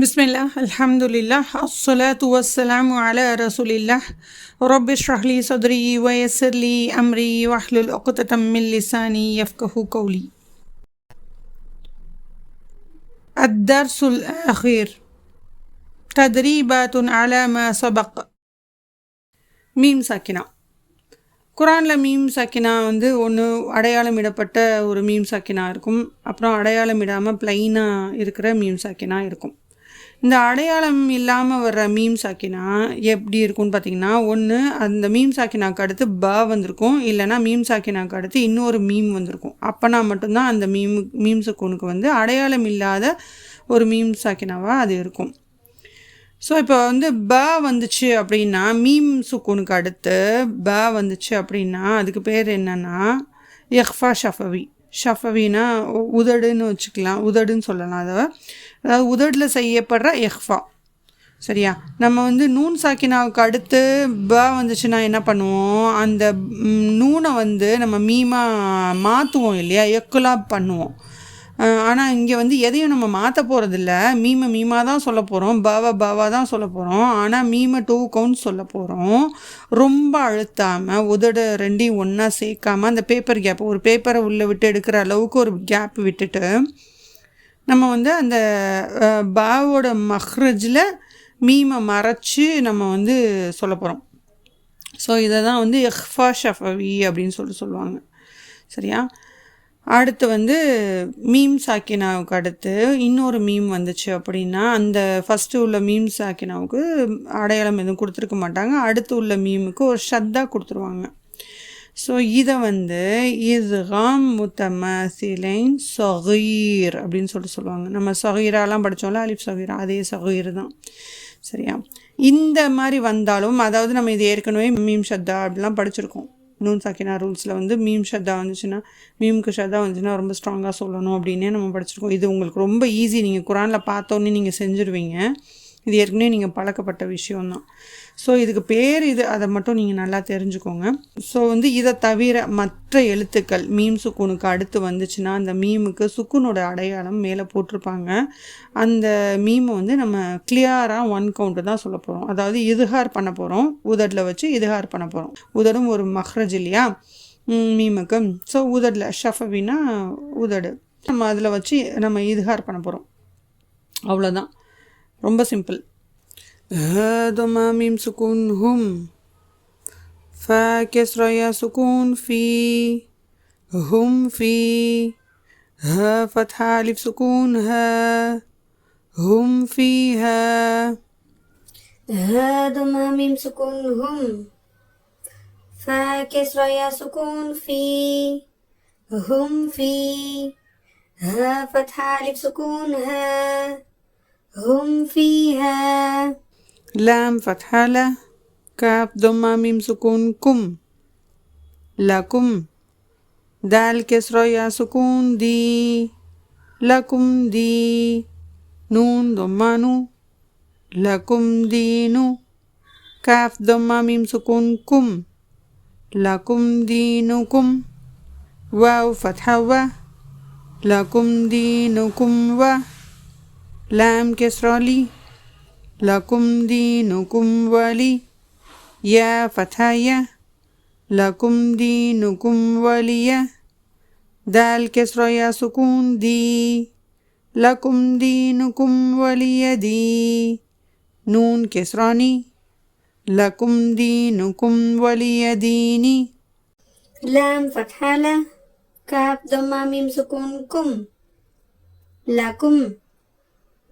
بسم الله الحمد لله الصلاة والسلام على رسول الله رب اشرح لي صدري ويسر لي أمري واحلل عقدة من لساني يفقه قولي الدرس الأخير تدريبات على ما سبق meme சாக்கினா குரானில் meme சாக்கினா வந்து ஒன்று அடையாளமிடப்பட்ட ஒரு மீம் சாக்கினா இருக்கும் அப்புறம் அடையாளமிடாமல் ப்ளைனாக இருக்கிற மீம் சாக்கினா இருக்கும் இந்த அடையாளம் இல்லாமல் வர்ற மீம் சாக்கினா எப்படி இருக்கும்னு பார்த்தீங்கன்னா ஒன்று அந்த மீம் சாக்கினாக்கு அடுத்து ப வந்திருக்கும். இல்லைனா மீம் சாக்கினாக்கு அடுத்து இன்னொரு மீம் வந்திருக்கும். அப்போனா மட்டும்தான் அந்த மீம் மீம் சுக்கூனுக்கு வந்து அடையாளம் இல்லாத ஒரு மீம் சாக்கினாவாக அது இருக்கும். ஸோ இப்போ வந்து ப வந்துச்சு அப்படின்னா மீம் சுக்கூனுக்கு அடுத்து ப வந்துச்சு அப்படின்னா அதுக்கு பேர் என்னென்னா எஹ்ஃபா ஷஃபவி. ஷஃபவினா உதடுன்னு வச்சுக்கலாம் உதடுன்னு சொல்லலாம் அதை. அதாவது உதடில் செய்யப்படுற எஹ்ஃபா. சரியா? நம்ம வந்து நூன் சாக்கினாவுக்கு அடுத்து ப வந்துச்சுன்னா என்ன பண்ணுவோம்? அந்த நூனை வந்து நம்ம மீமா மாற்றுவோம் இல்லையா? எக்குலாப் பண்ணுவோம். ஆனால் இங்கே வந்து எதையும் நம்ம மாற்ற போகிறதில்ல மீமை மீமாக தான் சொல்ல போகிறோம் பாவா பாவா தான் சொல்ல போகிறோம் ஆனால் மீமை டூ கவுண்ட் சொல்ல போகிறோம் ரொம்ப அழுத்தாமல் உதட ரெண்டையும் ஒன்றா சேர்க்காமல் அந்த பேப்பர் கேப் ஒரு பேப்பரை உள்ளே விட்டு எடுக்கிற அளவுக்கு ஒரு கேப் விட்டுட்டு நம்ம வந்து அந்த பாவோட மஹ்ரஜில் மீமை மறைச்சி நம்ம வந்து சொல்ல போகிறோம் ஸோ இதை தான் வந்து எஹ்ஃபா ஷஃபவி அப்படின்னு சொல்லிட்டு சொல்லுவாங்க. சரியா? அடுத்து வந்து மீம் சாக்கினாவுக்கு அடுத்து இன்னொரு மீம் வந்துச்சு அப்படின்னா அந்த ஃபஸ்ட்டு உள்ள மீம் சாக்கினாவுக்கு அடையாளம் எதுவும் கொடுத்துருக்க மாட்டாங்க. அடுத்து உள்ள மீமுக்கு ஒரு ஷத்தா கொடுத்துருவாங்க. ஸோ இதை வந்து இதுகாம் முத்தமசிலைன் சொகீர் அப்படின்னு சொல்லிட்டு சொல்லுவாங்க. நம்ம சொகீராலாம் படித்தோம்ல அலிப் சொகீரா அதே சொகீர் தான். சரியா? இந்த மாதிரி வந்தாலும் அதாவது நம்ம இது ஏற்கனவே மீம் ஷத்தா அப்படிலாம் படிச்சிருக்கோம். நூன் சாக்கினா ரூல்ஸில் வந்து மீம் ஷத்தா வந்துச்சுன்னா மீமுக்கு ஷத்தா வந்துச்சுன்னா ரொம்ப ஸ்ட்ராங்காக சொல்லணும் அப்படின்னே நம்ம படிச்சிருக்கோம். இது உங்களுக்கு ரொம்ப ஈஸி நீங்கள் குரானில் பார்த்தோன்னே நீங்கள் செஞ்சுருவீங்க. இது ஏற்கனவே நீங்கள் பழக்கப்பட்ட விஷயம்தான். ஸோ இதுக்கு பேர் இது அதை மட்டும் நீங்கள் நல்லா தெரிஞ்சுக்கோங்க. ஸோ வந்து இதை தவிர மற்ற எழுத்துக்கள் மீம் சுக்குனுக்கு அடுத்து வந்துச்சுன்னா அந்த மீமுக்கு சுக்குனோட அடையாளம் மேலே போட்டிருப்பாங்க. அந்த மீமை வந்து நம்ம கிளியராக ஒன் கவுண்ட்டு தான் சொல்ல போகிறோம் அதாவது இதுகார் பண்ண போகிறோம் உதடில் வச்சு இதுகார் பண்ண போகிறோம் உதடும் ஒரு மஹ்ரஜ் இல்லையா? மீமுக்கு ஸோ உதடில் ஷஃபவினா உதடு. நம்ம அதில் வச்சு நம்ம இதுகார் பண்ண போகிறோம் அவ்வளோதான் ரொம்ப சிம்பிள் هذا ميم سكون هم فا كسرة يا سكون في هم في ها فتحة ألف سكون ها هم فيها هذا ميم سكون هم فا كسرة يا سكون في هم في ها فتحة ألف سكون ها هم فيها. لام فتحة له كاف ضمة ميم سكون كم. لكم دال كسرة يا سكون دي. لكم دي. نون ضمة نو. لكم دينو كاف ضمة ميم سكون كم. لكم دينكم واو فتحة و لكم دينكم و लैम किस्रौली लकुम दीनुकुम वली, या फथाया लकुम दीनुकुम वलिया, दाल किस्रया सुकून दी, लकुम दीनुकुम वलिया दी, नून किस्रानी लकुम दीनुकुम वलिया दीनी। लैम फथाला काफ दो मामीम सुकून कुम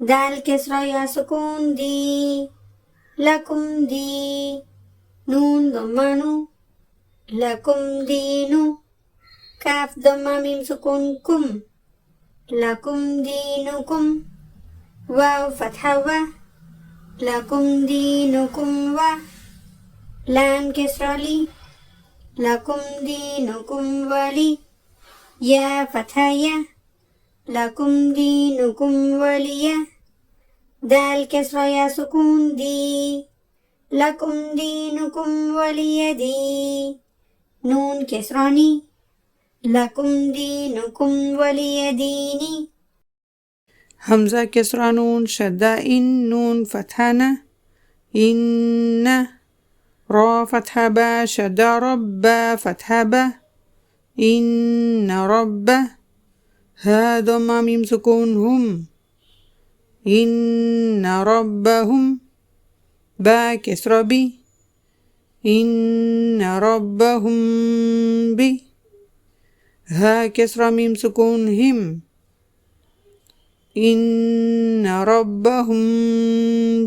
دال كسرة يا سكون دي لكم دي نون ضمانو لكم دينو كاف ضمة ميم سكون كم لكم دينكم واو فتحة و لكم دينكم و لام كسرة لي لكم دينكم ولي يا فتحة يا لكم دينكم ولي. يا سكون دي. لكم دينكم ولي دي. نون كسراني. لكم دينكم ولي ديني. همزة كسرة نون شدة إن نون فتحنا إن را فتحة با شدة رب فتحة با إن رب. ها ضم ميم سكون هم إن ربهم با كسرة بي إن ربهم بي. ها كسرة ميم سكون هم إن ربهم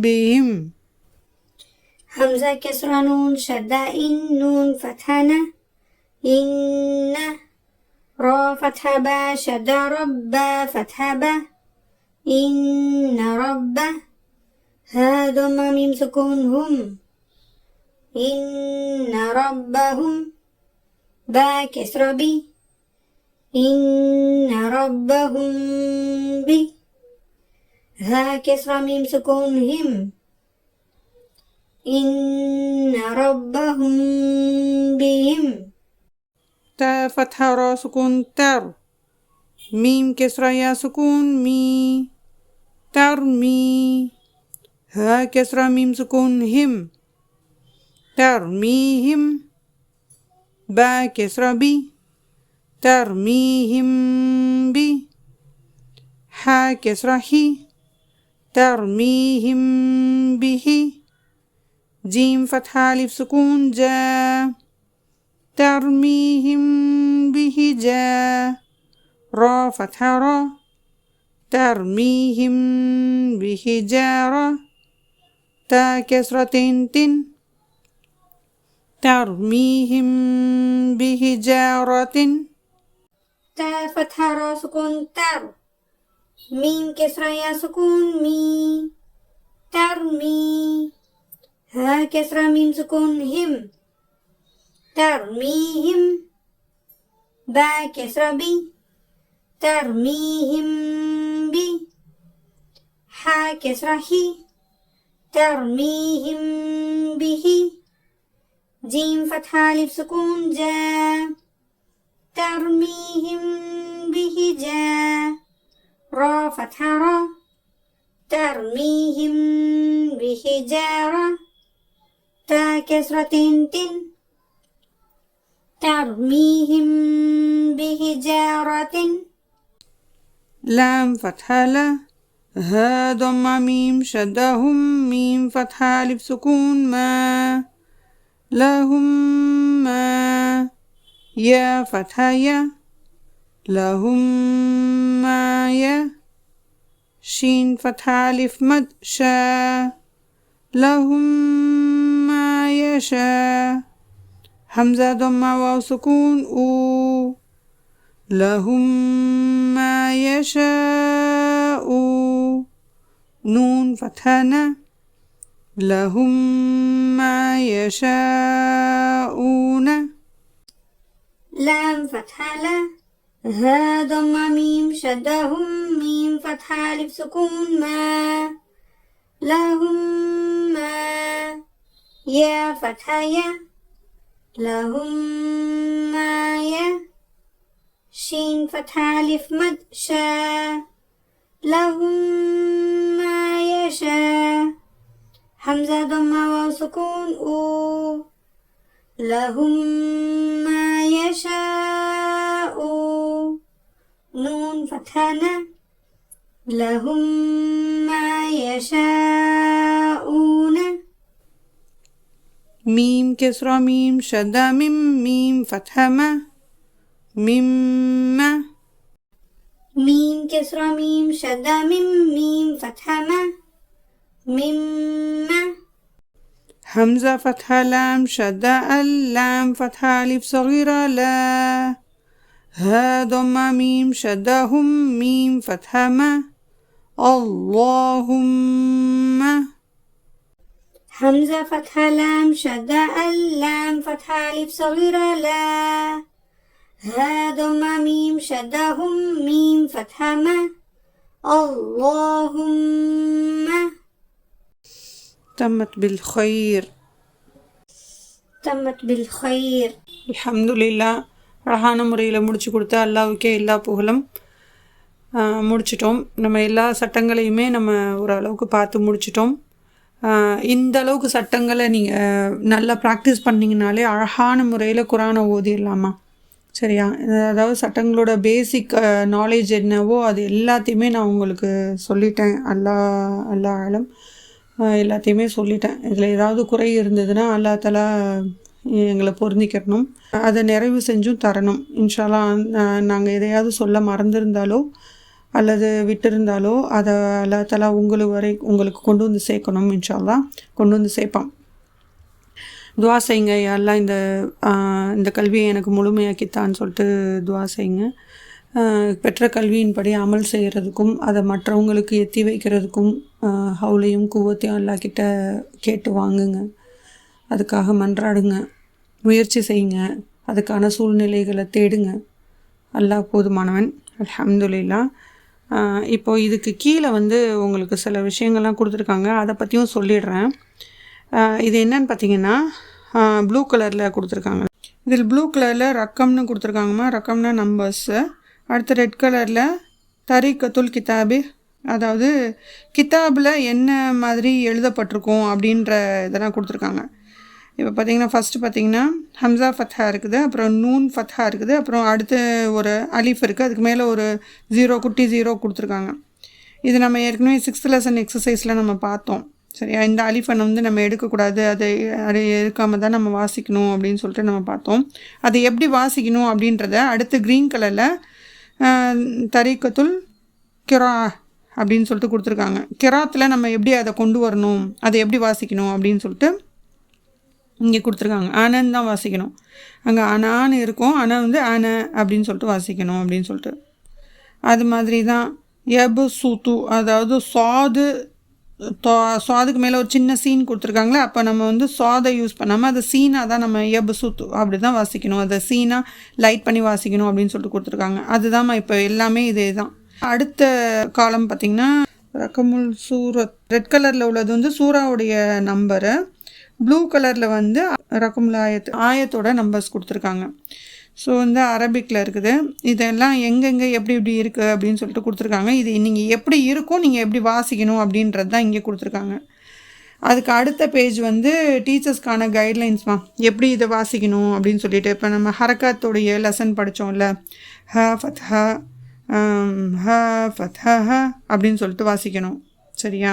بهم. همزة كسرة نون شدة إن نون فتحنا إن را فتحة با شدة رب فتحة با. إن رب ها ضم ميم سكون هم إن ربهم با كسرة بي. إن ربهم بي. ها كسرة ميم سكون هم إن ربهم بهم. تا فتحة را سكون تر ميم كسرة يا سكون مي ترمي. ها كسرة ميم سكون هم. ترميهم. با كسرة بي. ترميهم بي. ها كسرة هي. ترميهم به. جيم فتحة ألف سكون جا. ترميهم به جا را فتحة را ترميهم بحجارة تا كسرة تن ترميهم بحجارة تا فتحة را سكون تر ميم كسرة يا سكون مي ترمي ها كسرة ميم سكون هم ترميهم. با كسرة بي ترميهم بي. حا كسرة هي ترميهم به. جيم فتحة ألف سكون جا. ترميهم به جا. را فتحة را. ترميهم بحجارة تا كسرة تن. ترميهم بحجارة لام فتحة لا ها ضم ميم شدهم ميم فتحة ألف سكون ما. لهم ما يا فتحة يا. لهم ما يا. شين فتحة ألف مد شا. لهم ما يشاء همزة ضم واو سكون أو. لهم ما يشاء. نون فتحنا. لهم ما يشاءون. لام فتحة لا ها ضم ميم شدهم. ميم فتحة ألف سكون ما. لهم ما. يا فتحة يا. لهم ما يا شين فتحة ألف مد شا. لهم ما يشاء همزة ضم واو سكون أو. لهم ما يشاء نون فتحنا لهم ما يشاءون ميم كسرة ميم شدة ميم ميم فتحة ما ميم ما ميم كسرة ميم شدة ميم ميم فتحة ما مما همزة فتحة لام شدة اللام فتحة ألف صغيرة لا ها ضم ميم شدة هم ميم فتحة ما اللهم همزة فتحة لام شدة اللام فتحة ألف صغيرة لا ها ضم ميم شدة هم ميم فتحة ما اللهم تمت بالخير تمت بالخير அல்ஹம்துலில்லா அழகான முறையில் முடிச்சு கொடுத்த அல்லாவுக்கே எல்லா புகழும் ஆஹ் முடிச்சிட்டோம் நம்ம எல்லா சட்டங்களையுமே நம்ம ஓரளவுக்கு பார்த்து முடிச்சிட்டோம் ஆஹ் இந்த அளவுக்கு சட்டங்களை நீங்கள் நல்லா ப்ராக்டிஸ் பண்ணிங்கனாலே அழகான முறையில் குரானை ஓதிடலாமா? சரியா? அதாவது சட்டங்களோட பேசிக் நாலேஜ் என்னவோ அது எல்லாத்தையுமே நான் உங்களுக்கு சொல்லிட்டேன். அல்லா அல்லா ஆழம் எல்லாத்தையுமே சொல்லிட்டேன். இதில் ஏதாவது குறை இருந்ததுன்னா அல்லா தலா எங்களை பொருந்திக்கணும். அதை நிறைவு செஞ்சும் தரணும். இன்ஷாலாம் நாங்கள் எதையாவது சொல்ல மறந்திருந்தாலோ அல்லது விட்டிருந்தாலோ அதை அல்லா தலா உங்களுக்கு வரை உங்களுக்கு கொண்டு வந்து சேர்க்கணும் இன்ஷால்லா கொண்டு வந்து சேர்ப்பான். துவா செய்யுங்க எல்லாம் இந்த இந்த கல்வியை எனக்கு முழுமையாக்கித்தான்னு சொல்லிட்டு துவா செய்யுங்க. பெற்ற கல்வியின்படி அமல் செய்கிறதுக்கும் அதை மற்றவங்களுக்கு எத்தி வைக்கிறதுக்கும் ஹவுலையும் குவத்தையும் எல்லா கிட்ட கேட்டு வாங்குங்க. அதுக்காக மன்றாடுங்க. முயற்சி செய்யுங்க. அதுக்கான சூழ்நிலைகளை தேடுங்க. அல்லாஹ் போதுமானவன். அலமதுல்லா இப்போது இப்போ இதுக்கு கீழே வந்து உங்களுக்கு சில விஷயங்கள்லாம் கொடுத்துருக்காங்க. அதை பற்றியும் சொல்லிடுறேன். இது என்னன்னு பார்த்தீங்கன்னா ப்ளூ கலரில் கொடுத்துருக்காங்க. இதில் ப்ளூ கலரில் ரக்கம்னு கொடுத்துருக்காங்கம்மா. ரக்கம்னா நம்பர்ஸு அடுத்து ரெட் கலரில் தரீக்கத்துல் கிதாபி. அதாவது கிதாபில் என்ன மாதிரி எழுதப்பட்டிருக்கும் அப்படின்ற இதெல்லாம் கொடுத்துருக்காங்க. இப்போ பார்த்தீங்கன்னா ஃபஸ்ட்டு பார்த்தீங்கன்னா ஹம்சா ஃபத்ஹா இருக்குது அப்புறம் நூன் ஃபத்ஹா இருக்குது அப்புறம் அடுத்து ஒரு அலிஃப் இருக்குது அதுக்கு மேலே ஒரு ஜீரோ குட்டி ஜீரோ கொடுத்துருக்காங்க. இது நம்ம ஏற்கனவே சிக்ஸ்த் லெசன் எக்ஸசைஸில் நம்ம பார்த்தோம். சரியா? இந்த அலிஃபனை வந்து நம்ம எடுக்கக்கூடாது அதை அது எடுக்காமல் தான் நம்ம வாசிக்கணும் அப்படின்னு சொல்லிட்டு நம்ம பார்த்தோம். அதை எப்படி வாசிக்கணும் அப்படின்றத அடுத்து க்ரீன் கலரில் தரீக்கத்துல் கிரா அப்படின்னு சொல்லிட்டு கொடுத்துருக்காங்க. கிராத்தில் நம்ம எப்படி அதை கொண்டு வரணும் அதை எப்படி வாசிக்கணும் அப்படின்னு சொல்லிட்டு இங்கே கொடுத்துருக்காங்க. ஆனன்னு தான் வாசிக்கணும். அங்கே அனான்னு இருக்கும். ஆனால் வந்து அன அப்படின்னு சொல்லிட்டு வாசிக்கணும் அப்படின்னு சொல்லிட்டு. அது மாதிரி தான் எபு சூத்து அதாவது சுவாது தோ சுவாதுக்கு மேலே ஒரு சின்ன சீன் கொடுத்துருக்காங்களே அப்போ நம்ம வந்து சுவாதை யூஸ் பண்ணாமல் அதை சீனாக தான் நம்ம எபு சூத்து அப்படி தான் வாசிக்கணும். அதை சீனாக லைட் பண்ணி வாசிக்கணும் அப்படின்னு சொல்லிட்டு கொடுத்துருக்காங்க. அதுதாம்மா இப்போ எல்லாமே இதே தான். அடுத்த காலம் பார்த்திங்கன்னா ரக்கமுல் சூரத் ரெட் கலரில் உள்ளது வந்து சூறாவுடைய நம்பரு ப்ளூ கலரில் வந்து ரகமுல் ஆயத் ஆயத்தோட நம்பர்ஸ் கொடுத்துருக்காங்க. ஸோ வந்து அரபிக்கில் இருக்குது. இதெல்லாம் எங்கெங்கே எப்படி எப்படி இருக்குது அப்படின்னு சொல்லிட்டு கொடுத்துருக்காங்க. இது நீங்கள் எப்படி இருக்கும் நீங்கள் எப்படி வாசிக்கணும் அப்படின்றது தான் இங்கே கொடுத்துருக்காங்க. அதுக்கு அடுத்த பேஜ் வந்து டீச்சர்ஸ்க்கான கைட்லைன்ஸ்மா எப்படி இதை வாசிக்கணும் அப்படின்னு சொல்லிட்டு இப்போ நம்ம ஹரக்காத்தோடைய லெசன் படித்தோம்ல ஹ ஃபத் ஹ ஹ ஃபத் ஹ ஹ அப்படின்னு சொல்லிட்டு வாசிக்கணும். சரியா?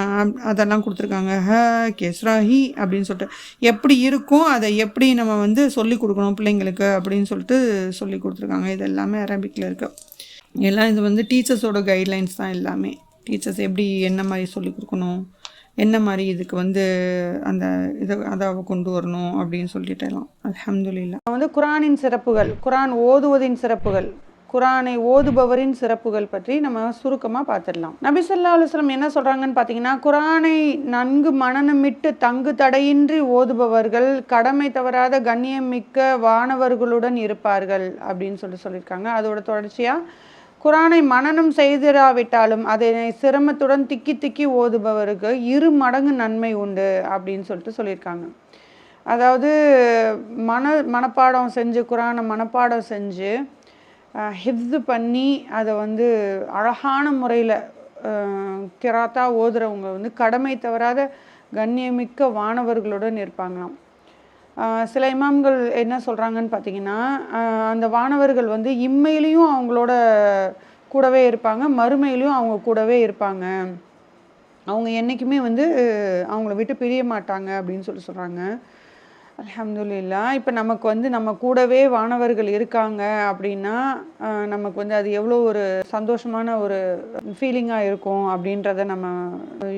அதெல்லாம் கொடுத்துருக்காங்க. ஹ கெஸ்ராஹி அப்படின்னு சொல்லிட்டு. எப்படி இருக்கும்? அதை எப்படி நம்ம வந்து சொல்லி கொடுக்கணும் பிள்ளைங்களுக்கு அப்படின்னு சொல்லிட்டு சொல்லி கொடுத்துருக்காங்க. இது எல்லாமே அரபிக்கில் இருக்குது எல்லாம் இது வந்து டீச்சர்ஸோட கைட்லைன்ஸ் தான் எல்லாமே. டீச்சர்ஸ் எப்படி என்ன மாதிரி சொல்லி கொடுக்கணும்? என்ன மாதிரி இதுக்கு வந்து அந்த இதை அதை கொண்டு வரணும் அப்படின்னு சொல்லிட்டு எல்லாம். அல்ஹம்துலில்லாஹ் வந்து குரானின் சிறப்புகள் குரான் ஓதுவதின் சிறப்புகள் குரானை ஓதுபவரின் சிறப்புகள் பற்றி நம்ம சுருக்கமாக பார்த்துடலாம். நபி ஸல்லல்லாஹு என்ன சொல்கிறாங்கன்னு பார்த்தீங்கன்னா குரானை நன்கு மனநமிட்டு தங்கு தடையின்றி ஓதுபவர்கள் கடமை தவறாத கண்ணியம் மிக்க வானவர்களுடன் இருப்பார்கள் அப்படின்னு சொல்லி சொல்லியிருக்காங்க. அதோட தொடர்ச்சியாக குரானை மனனம் செய்திராவிட்டாலும் அதை சிரமத்துடன் திக்கி திக்கி ஓதுபவருக்கு இரு மடங்கு நன்மை உண்டு அப்படின்னு சொல்லிட்டு சொல்லியிருக்காங்க. அதாவது மன மனப்பாடம் செஞ்சு குரானை மனப்பாடம் செஞ்சு ஹிஃப்து பண்ணி அதை வந்து அழகான முறையில் கிராத்தா ஓதுறவங்க வந்து கடமை தவறாத கண்ணியமிக்க வானவர்களுடன் இருப்பாங்களாம். சில இமாம்கள் என்ன சொல்கிறாங்கன்னு பார்த்தீங்கன்னா அந்த வானவர்கள் வந்து இம்மையிலையும் அவங்களோட கூடவே இருப்பாங்க மறுமையிலையும் அவங்க கூடவே இருப்பாங்க. அவங்க என்றைக்குமே வந்து அவங்கள விட்டு பிரிய மாட்டாங்க அப்படின்னு சொல்லி சொல்கிறாங்க அலமதுல்லா இப்போ நமக்கு வந்து நம்ம கூடவே வானவர்கள் இருக்காங்க அப்படின்னா நமக்கு வந்து அது எவ்வளோ ஒரு சந்தோஷமான ஒரு ஃபீலிங்காக இருக்கும் அப்படின்றத நம்ம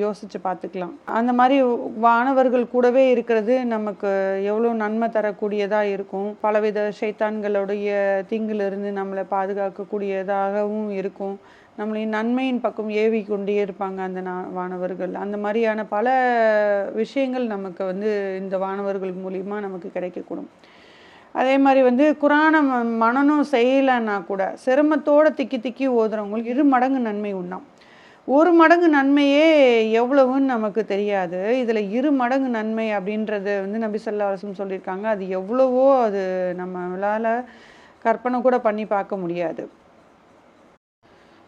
யோசித்து பார்த்துக்கலாம் அந்த மாதிரி வானவர்கள் கூடவே இருக்கிறது நமக்கு எவ்வளோ நன்மை தரக்கூடியதாக இருக்கும். பலவித ஷைத்தான்களுடைய தீங்கிலிருந்து நம்மளை பாதுகாக்கக்கூடியதாகவும் இருக்கும். நம்மளை நன்மையின் பக்கம் ஏவி கொண்டே இருப்பாங்க அந்த நா- வானவர்கள். அந்த மாதிரியான பல விஷயங்கள் நமக்கு வந்து இந்த வானவர்கள் மூலிமா நமக்கு கிடைக்கக்கூடும். அதே மாதிரி வந்து குரானை ம- செய்யலைன்னா கூட சிரமத்தோட திக்கி திக்கி ஓதுறவங்களுக்கு இரு மடங்கு நன்மை உண்டாம். ஒரு மடங்கு நன்மையே எவ்வளவுன்னு நமக்கு தெரியாது. இதில் இரு மடங்கு நன்மை அப்படின்றது வந்து நபி ஸல்லல்லாஹு சொல்லியிருக்காங்க. அது எவ்வளவோ அது நம்மளால் கற்பனை கூட பண்ணி பார்க்க முடியாது.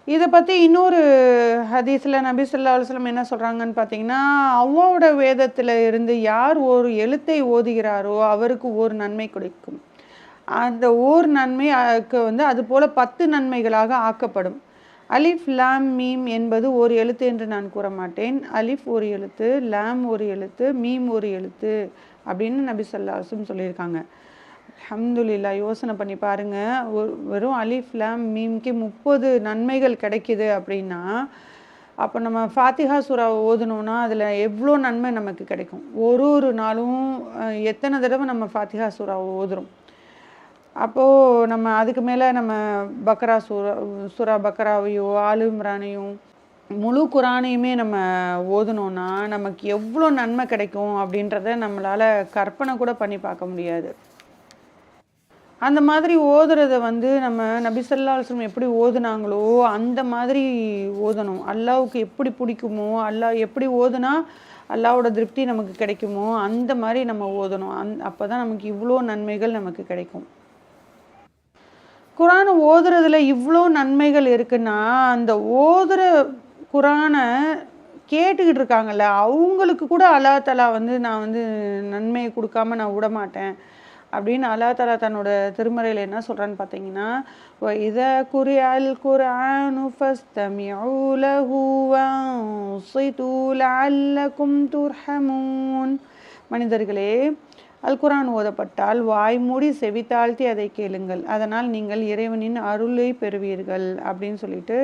இதை பற்றி இன்னொரு ஹதீஸில் நபி சொல்லா அலுவலம் என்ன சொல்கிறாங்கன்னு பார்த்தீங்கன்னா அவ்வாவோட வேதத்தில் இருந்து யார் ஒரு எழுத்தை ஓதுகிறாரோ அவருக்கு ஒரு நன்மை கிடைக்கும். அந்த ஓர் நன்மைக்கு வந்து அதுபோல் பத்து நன்மைகளாக ஆக்கப்படும். அலிஃப் லாம் மீம் என்பது ஒரு எழுத்து என்று நான் கூற மாட்டேன். அலிஃப் ஒரு எழுத்து லாம் ஒரு எழுத்து மீம் ஒரு எழுத்து அப்படின்னு நபி ஸல்லல்லாஹு சொல்லியிருக்காங்க. அஹமதுல்லா யோசனை பண்ணி பாருங்க. ஒரு வெறும் அலிஃப் லாம் மீம்க்கு முப்பது நன்மைகள் கிடைக்குது அப்படின்னா அப்போ நம்ம ஃபாத்திஹா சூரா ஓதுனோம்னா அதில் எவ்வளோ நன்மை நமக்கு கிடைக்கும்? ஒரு ஒரு நாளும் எத்தனை தடவை நம்ம ஃபாத்திஹா சூரா ஓதுறோம்? அப்போது நம்ம அதுக்கு மேலே நம்ம பக்ரா சூரா சூரா பக்ராவையோ ஆலு இம்ரானையும் முழு குரானையுமே நம்ம ஓதுனோன்னா நமக்கு எவ்வளோ நன்மை கிடைக்கும் அப்படின்றத நம்மளால் கற்பனை கூட பண்ணி பார்க்க முடியாது. அந்த மாதிரி ஓதுறத வந்து நம்ம நபிசல்லா அலுவலம் எப்படி ஓதுனாங்களோ அந்த மாதிரி ஓதணும். அல்லாவுக்கு எப்படி பிடிக்குமோ அல்லாஹ் எப்படி ஓதுனா அல்லாவோட திருப்தி நமக்கு கிடைக்குமோ அந்த மாதிரி நம்ம ஓதணும். அந் அப்போ தான் நமக்கு இவ்வளோ நன்மைகள் நமக்கு கிடைக்கும். குரானை ஓதுறதுல இவ்வளோ நன்மைகள் இருக்குன்னா அந்த ஓதுற குரானை கேட்டுக்கிட்டு இருக்காங்கல்ல அவங்களுக்கு கூட அல்லா தலா வந்து நான் வந்து நன்மையை கொடுக்காம நான் விட மாட்டேன். அப்படின்னு அல்லா தலா தன்னோட திருமறையில் என்ன சொல்கிறான்னு பார்த்தீங்கன்னா இதை குறியல் குரானு ஃபஸ்தமிஉ லஹு வன்சிது லஅல்லகும் துர்ஹமூன். மனிதர்களே அல் குரான் ஓதப்பட்டால் வாய்மூடி செவித்தாழ்த்தி அதை கேளுங்கள். அதனால் நீங்கள் இறைவனின் அருளை பெறுவீர்கள் அப்படின்னு சொல்லிட்டு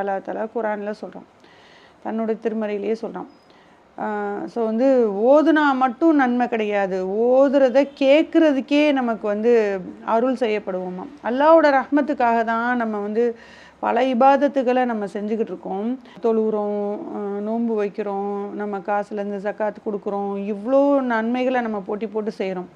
அல்லா தலா குரானில் சொல்கிறான் தன்னோட திருமறையிலேயே சொல்கிறான் ஸோ வந்து ஓதுனா மட்டும் நன்மை கிடையாது. ஓதுறத கேட்குறதுக்கே நமக்கு வந்து அருள் செய்யப்படுவோமா? அல்லாவோட ரஹ்மத்துக்காக தான் நம்ம வந்து பல இபாதத்துகளை நம்ம செஞ்சுக்கிட்டு இருக்கோம். தொழுகிறோம் நோன்பு வைக்கிறோம் நம்ம காசுலேருந்து சக்காத்து கொடுக்குறோம் இவ்வளோ நன்மைகளை நம்ம போட்டி போட்டு செய்கிறோம்.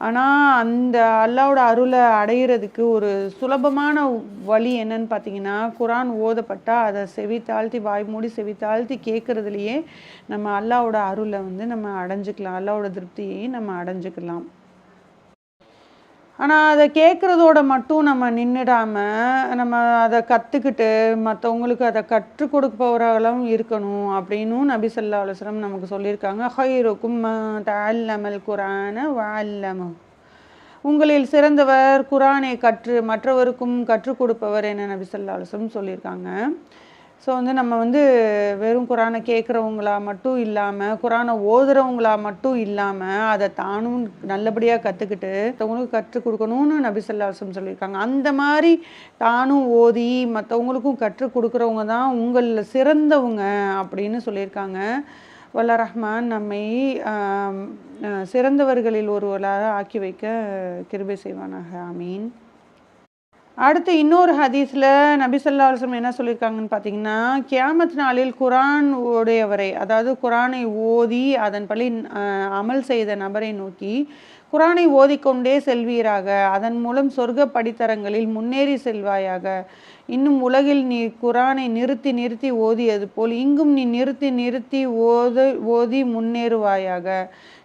ஆனால் அந்த அல்லாவோட அருளை அடையிறதுக்கு ஒரு சுலபமான வழி என்னன்னு பார்த்தீங்கன்னா குரான் ஓதப்பட்டால் அதை செவி தாழ்த்தி வாய் மூடி செவி தாழ்த்தி கேட்குறதுலையே நம்ம அல்லாவோட அருளை வந்து நம்ம அடைஞ்சுக்கலாம். அல்லாவோட திருப்தியை நம்ம அடைஞ்சுக்கலாம். ஆனால் அதை கேட்குறதோட மட்டும் நம்ம நின்றுடாமல் நம்ம அதை கற்றுக்கிட்டு மற்றவங்களுக்கு அதை கற்றுக் கொடுப்பவர்களும் இருக்கணும் அப்படின்னும் நபி சொல்லா அலுவலம் நமக்கு சொல்லியிருக்காங்க. ஹைருக்கும் தஅல்லமல் குரான வஅல்லமு உங்களில் சிறந்தவர் குரானை கற்று மற்றவருக்கும் கற்றுக் கொடுப்பவர் என நபி சொல்லா அலுவலம் சொல்லியிருக்காங்க. ஸோ வந்து நம்ம வந்து வெறும் குரானை கேட்குறவங்களா மட்டும் இல்லாமல் குரானை ஓதுறவங்களா மட்டும் இல்லாமல் அதை தானும் நல்லபடியாக கற்றுக்கிட்டு மற்றவங்களுக்கு கற்றுக் கொடுக்கணும்னு நபிசல்லாசம் சொல்லியிருக்காங்க. அந்த மாதிரி தானும் ஓதி மற்றவங்களுக்கும் கற்றுக் கொடுக்குறவங்க தான் உங்களில் சிறந்தவங்க அப்படின்னு சொல்லியிருக்காங்க. வல்ல ரஹ்மான் நம்மை சிறந்தவர்களில் ஒருவராக ஆக்கி வைக்க கிருபை செய்வானாக. ஆமீன். அடுத்து இன்னொரு ஹதீஸில் நபிசல்லா அலுவலம் என்ன சொல்லியிருக்காங்கன்னு பார்த்தீங்கன்னா கியாமத் நாளில் குரான் உடையவரை அதாவது குரானை ஓதி அதன்படி அஹ், அமல் செய்த நபரை நோக்கி குரானை ஓதிக்கொண்டே செல்வீராக. அதன் மூலம் சொர்க்க படித்தரங்களில் முன்னேறி செல்வாயாக. இன்னும் உலகில் நீ குரானை நிறுத்தி நிறுத்தி ஓதியது போல் இங்கும் நீ நிறுத்தி நிறுத்தி ஓத ஓதி முன்னேறுவாயாக.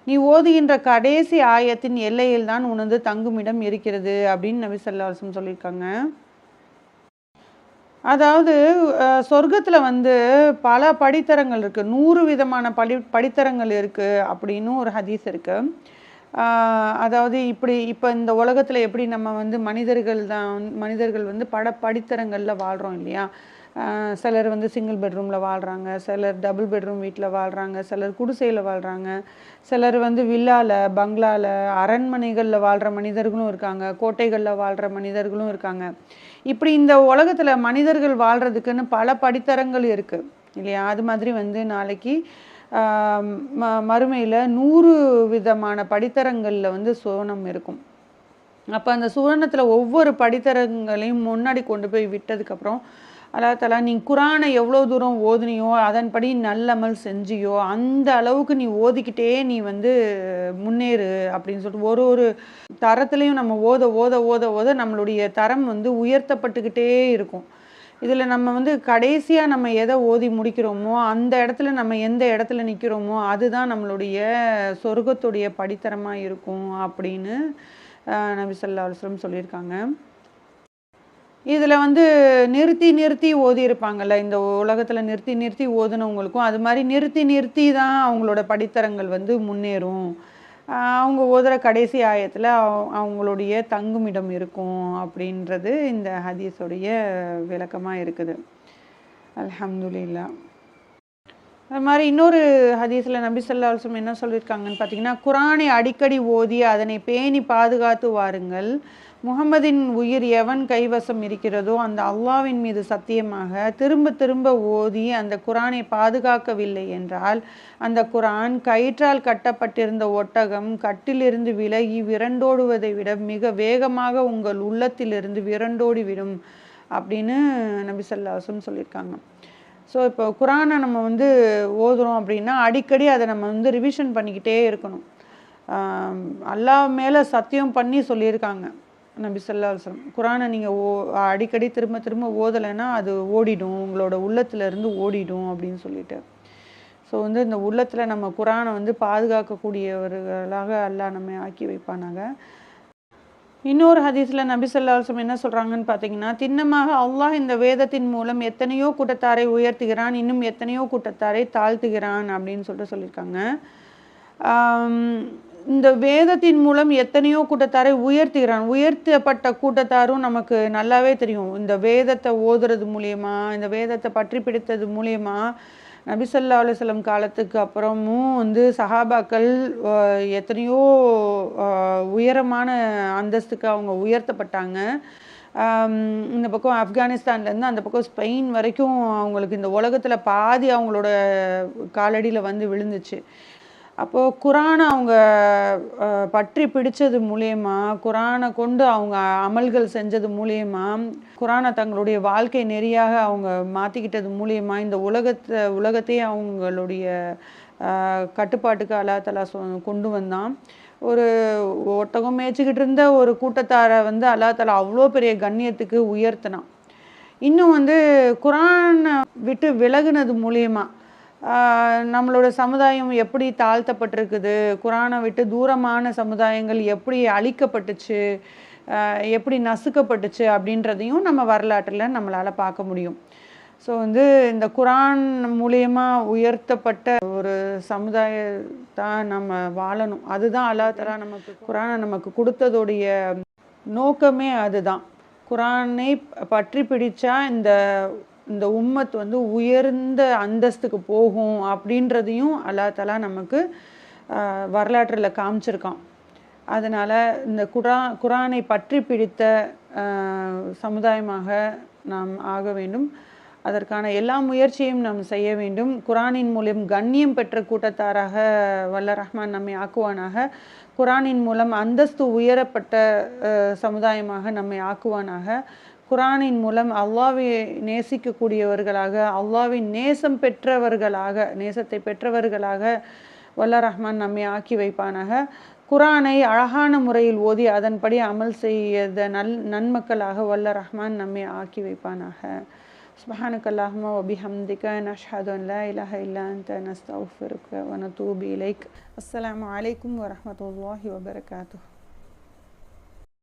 நீ ஓதுகின்ற கடைசி ஆயத்தின் எல்லையில் தான் உனது தங்குமிடம் இருக்கிறது அப்படின்னு நபி ஸல்லல்லாஹு சொல்லியிருக்காங்க. அதாவது அஹ், சொர்க்கத்துல வந்து பல படித்தரங்கள் இருக்கு. நூறு விதமான படி படித்தரங்கள் இருக்கு அப்படின்னு ஒரு ஹதீஸ் இருக்கு. அதாவது இப்படி இப்போ இந்த உலகத்தில் எப்படி நம்ம வந்து மனிதர்கள் தான் மனிதர்கள் வந்து பட படித்தரங்களில் வாழ்கிறோம் இல்லையா? சிலர் வந்து சிங்கிள் பெட்ரூமில் வாழ்கிறாங்க சிலர் டபுள் பெட்ரூம் வீட்டில் வாழ்கிறாங்க சிலர் குடிசையில் வாழ்கிறாங்க சிலர் வந்து வில்லாவில் பங்களாவில் அரண்மனைகளில் வாழ்கிற மனிதர்களும் இருக்காங்க கோட்டைகளில் வாழ்கிற மனிதர்களும் இருக்காங்க. இப்படி இந்த உலகத்தில் மனிதர்கள் வாழ்கிறதுக்குன்னு பல படித்தரங்கள் இருக்குது இல்லையா? அது மாதிரி வந்து நாளைக்கு ம மறுமையில் நூறு விதமான படித்தரங்களில் வந்து சுவனம் இருக்கும். அப்போ அந்த சுவனத்தில் ஒவ்வொரு படித்தரங்களையும் முன்னாடி கொண்டு போய் விட்டதுக்கப்புறம் அல்லா தலா நீ குரானை எவ்வளோ தூரம் ஓதுனியோ அதன்படி நல்லமல் செஞ்சியோ அந்த அளவுக்கு நீ ஓதிக்கிட்டே நீ வந்து முன்னேறு அப்படின்னு சொல்லிட்டு ஒரு ஒரு தரத்துலையும் நம்ம ஓத ஓத ஓத ஓத நம்மளுடைய தரம் வந்து உயர்த்தப்பட்டுக்கிட்டே இருக்கும். இதில் நம்ம வந்து கடைசியாக நம்ம எதை ஓதி முடிக்கிறோமோ அந்த இடத்துல நம்ம எந்த இடத்துல நிற்கிறோமோ அதுதான் நம்மளுடைய சொர்க்கத்துடைய படித்தரமாக இருக்கும் அப்படின்னு நபி சொல்லா அலைஹி சொல்லியிருக்காங்க. இதில் வந்து நிறுத்தி நிறுத்தி ஓதி இருப்பாங்கல்ல இந்த உலகத்தில் நிறுத்தி நிறுத்தி ஓதுனவங்களுக்கும் அது மாதிரி நிறுத்தி நிறுத்தி தான் அவங்களோட படித்தரங்கள் வந்து முன்னேறும். அவங்க ஓதுற கடைசி ஆயத்தில் அவங்களுடைய தங்குமிடம் இருக்கும் அப்படின்றது இந்த ஹதீஸுடைய விளக்கமாக இருக்குது. அலமதுல்லா அது மாதிரி இன்னொரு ஹதீஸில் நபி சொல்லா அலுவலம் என்ன சொல்லியிருக்காங்கன்னு பார்த்தீங்கன்னா குரானை அடிக்கடி ஓதி அதனை பேணி பாதுகாத்து வாருங்கள் முகமதின் உயிர் எவன் கைவசம் இருக்கிறதோ அந்த அல்லாவின் மீது சத்தியமாக திரும்ப திரும்ப ஓதி அந்த குரானை பாதுகாக்கவில்லை என்றால் அந்த குரான் கயிற்றால் கட்டப்பட்டிருந்த ஒட்டகம் கட்டிலிருந்து விலகி விரண்டோடுவதை விட மிக வேகமாக உங்கள் உள்ளத்திலிருந்து விரண்டோடி விடும் அப்படின்னு நபி சொல்லியிருக்காங்க. ஸோ இப்போ குரானை நம்ம வந்து ஓதுறோம் அப்படின்னா அடிக்கடி அதை நம்ம வந்து ரிவிஷன் பண்ணிக்கிட்டே இருக்கணும். அல்லாஹ் மேலே சத்தியம் பண்ணி சொல்லியிருக்காங்க. நபி சொல்லா சொல்லம் குரானை நீங்கள் ஓ அடிக்கடி திரும்ப திரும்ப ஓதலைன்னா அது ஓடிடும் உங்களோட உள்ளத்துலேருந்து ஓடிடும் அப்படின்னு சொல்லிட்டு. ஸோ வந்து இந்த உள்ளத்தில் நம்ம குரானை வந்து பாதுகாக்கக்கூடியவர்களாக அல்லாஹ் நம்ம ஆக்கி வைப்பானாங்க இன்னொரு ஹதீஸில் நபி சொல்லாசம் என்ன சொல்கிறாங்கன்னு பார்த்தீங்கன்னா திண்ணமாக அல்லாஹ் இந்த வேதத்தின் மூலம் எத்தனையோ கூட்டத்தாரை உயர்த்துகிறான் இன்னும் எத்தனையோ கூட்டத்தாரை தாழ்த்துகிறான் அப்படின்னு சொல்லிட்டு சொல்லியிருக்காங்க. இந்த வேதத்தின் மூலம் எத்தனையோ கூட்டத்தாரை உயர்த்துகிறான். உயர்த்தப்பட்ட கூட்டத்தாரும் நமக்கு நல்லாவே தெரியும். இந்த வேதத்தை ஓதுறது மூலியமா இந்த வேதத்தை பற்றி பிடித்தது மூலியமா நபிசல்லா அலுவலம் காலத்துக்கு அப்புறமும் வந்து சஹாபாக்கள் எத்தனையோ உயரமான அந்தஸ்துக்கு அவங்க உயர்த்தப்பட்டாங்க. இந்த பக்கம் ஆப்கானிஸ்தான்லேருந்து அந்த பக்கம் ஸ்பெயின் வரைக்கும் அவங்களுக்கு இந்த உலகத்தில் பாதி அவங்களோட காலடியில் வந்து விழுந்துச்சு. அப்போது குரானை அவங்க பற்றி பிடிச்சது மூலியமா குரானை கொண்டு அவங்க அமல்கள் செஞ்சது மூலியமா குரானை தங்களுடைய வாழ்க்கை நெறியாக அவங்க மாற்றிக்கிட்டது மூலியமா இந்த உலகத்தை உலகத்தையே அவங்களுடைய கட்டுப்பாட்டுக்கு அல்லாத்தலா சொ கொண்டு வந்தான். ஒரு ஒட்டகம் மேய்ச்சிக்கிட்டு இருந்த ஒரு கூட்டத்தாரை வந்து அல்லாத்தலா அவ்வளோ பெரிய கண்ணியத்துக்கு உயர்த்தினான். இன்னும் வந்து குரானை விட்டு விலகுனது மூலியமாக நம்மளோட சமுதாயம் எப்படி தாழ்த்தப்பட்டிருக்குது? குரானை விட்டு தூரமான சமுதாயங்கள் எப்படி அழிக்கப்பட்டுச்சு? எப்படி நசுக்கப்பட்டுச்சு அப்படின்றதையும் நம்ம வரலாற்றில் நம்மளால் பார்க்க முடியும். ஸோ வந்து இந்த குரான் மூலயமா உயர்த்தப்பட்ட ஒரு சமுதாயத்தான் நம்ம வாழணும். அதுதான் அல்லாஹ் நமக்கு குரானை நமக்கு கொடுத்ததுடைய நோக்கமே அதுதான். குரானை பற்றி பிடிச்சா இந்த இந்த உம்மத் வந்து உயர்ந்த அந்தஸ்துக்கு போகும் அப்படின்றதையும் அல்லா தலா நமக்கு வரலாற்றில் காமிச்சிருக்கான். அதனால் இந்த குரா குரானை பற்றி பிடித்த சமுதாயமாக நாம் ஆக வேண்டும். அதற்கான எல்லா முயற்சியும் நாம் செய்ய வேண்டும். குரானின் மூலம் கண்ணியம் பெற்ற கூட்டத்தாராக வல்ல ரஹ்மான் நம்மை ஆக்குவானாக. குரானின் மூலம் அந்தஸ்து உயரப்பட்ட சமுதாயமாக நம்மை ஆக்குவானாக. குரானின் மூலம் அல்லாவை நேசிக்கக்கூடியவர்களாக அல்லாவின் நேசம் பெற்றவர்களாக நேசத்தை பெற்றவர்களாக வல்ல ரஹ்மான் நம்மை ஆக்கி வைப்பானாக குரானை அழகான முறையில் ஓதி அதன்படி அமல் செய்த நல் நன்மக்களாக வல்ல ரஹ்மான் நம்மை ஆக்கி வைப்பானாக سبحانك اللهم وبحمدك نشهد أن لا إله إلا أنت نستغفرك ونتوب إليك السلام عليكم ورحمة الله وبركاته